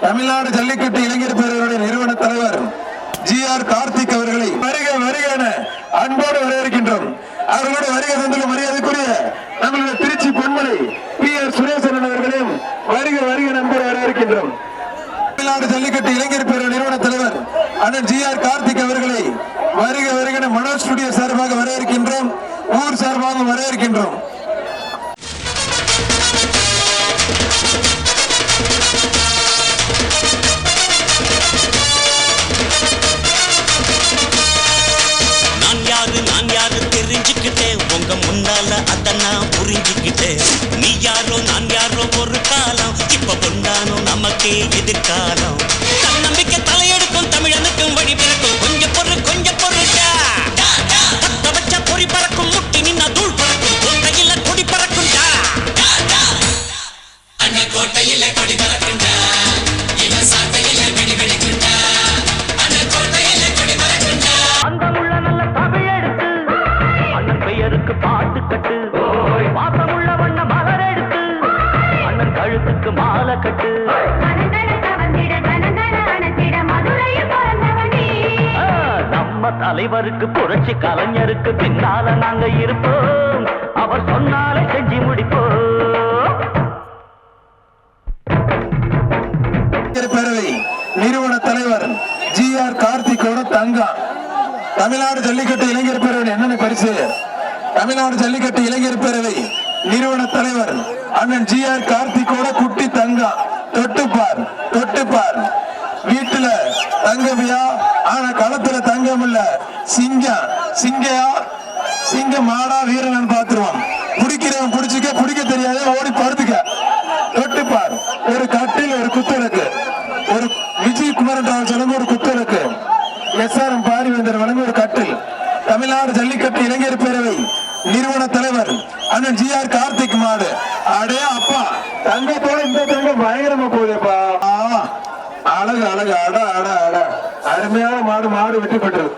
தமிழ்நாடு ஜல்லிக்கட்டு இளைஞர் பேரவையுடைய நிறுவன தலைவர் ஜி ஆர் கார்த்திக் அவர்களை வருக வருக என அன்போடு வரவேற்கின்றோம். அவர்களோடு வருகை தந்துள்ள மரியாதைக்குரிய நம்மளுடைய திருச்சி பொன்மலை பி ஆர் சுரேசன் அவர்களையும் வருக வருக நண்பர் வரவேற்கின்றோம். தமிழ்நாடு ஜல்லிக்கட்டு இளைஞர் பேரவை நிறுவன தலைவர் அண்ணன் ஜி ஆர் கார்த்திக் அவர்களை வருக வருக என மனோஜ் ஸ்டுடியோ சார்பாக வரவேற்கின்றோம். ஊர் சார்பாக வரவேற்கின்றோம். எதிர்காலம். தன்னம்பிக்கை தலையெடுக்கும் தமிழனுக்கும் வழி பிறக்கும். கொஞ்சம் பொறு கொஞ்சம் பொருட்டா பத்த வச்ச பொறி பறக்கும் முட்டி நின்னா தூள் பறக்கும். கோட்டையில கொடி பறக்கும்டா அண்ணன் கோட்டையில கொடி பறக்கும்டா இவன் சாட்டையில வெடி வெடிக்குண்டா அண்ணன் கோட்டையில கொடி பறக்கும்டா அந்தமுள்ள நல்ல தமிழெடுத்து அண்ணன் பெயருக்கு பாட்டு கட்டு. வாசமுள்ள வண்ண மலர் எடுத்து அண்ணன் கழுத்துக்கு மாலை கட்டு. தலைவருக்கு புரட்சி கலைஞருக்கு பின்னால நாங்க இருப்போம். அவர் சொன்னாலே செஞ்சு முடிப்போம். பேரவை நிறுவன தலைவர் ஜி ஆர் கார்த்திகோட தங்கம் தமிழ்நாடு ஜல்லிக்கட்டு இளைஞர் பேரவை என்னென்ன பரிசு? தமிழ்நாடு ஜல்லிக்கட்டு இளைஞர் பேரவை நிறுவன தலைவர் அண்ணன் ஜி ஆர் கார்த்திகோட குட்டி தங்கம் தொட்டுப்பார் தொட்டுப்பார் வீட்டுல தங்கமியா ஆனா களத்துல தங்கம் இல்ல சிங்கம் சிங்கையா? சிங்க மாடா வீரன் பாத்துருவான் பிடிக்கிறவன் பிடிச்சிக்க பிடிக்க தெரியாது ஓடி படுத்துக்க. தொட்டுப்பார் ஒரு கட்டில் ஒரு குத்துவிளக்கு ஒரு விஜய் குமரன் ராவ் வழங்க ஒரு குத்துவிளக்கு எஸ் ஆர் எம் பாரிவேந்தர் வழங்க ஒரு கட்டில். தமிழ்நாடு ஜல்லிக்கட்டு இளைஞர் பேரவை நிறுவன தலைவர் அண்ணன் ஜி ஆர் கார்த்திக் மாடு. அடே அப்பா. தங்கத்தோட இந்த தங்கம் பயங்கரமா போகுதேப்பா. அழகு அழகு. அட அட அட. அருமையான மாடு மாடு வெற்றி பெற்றது.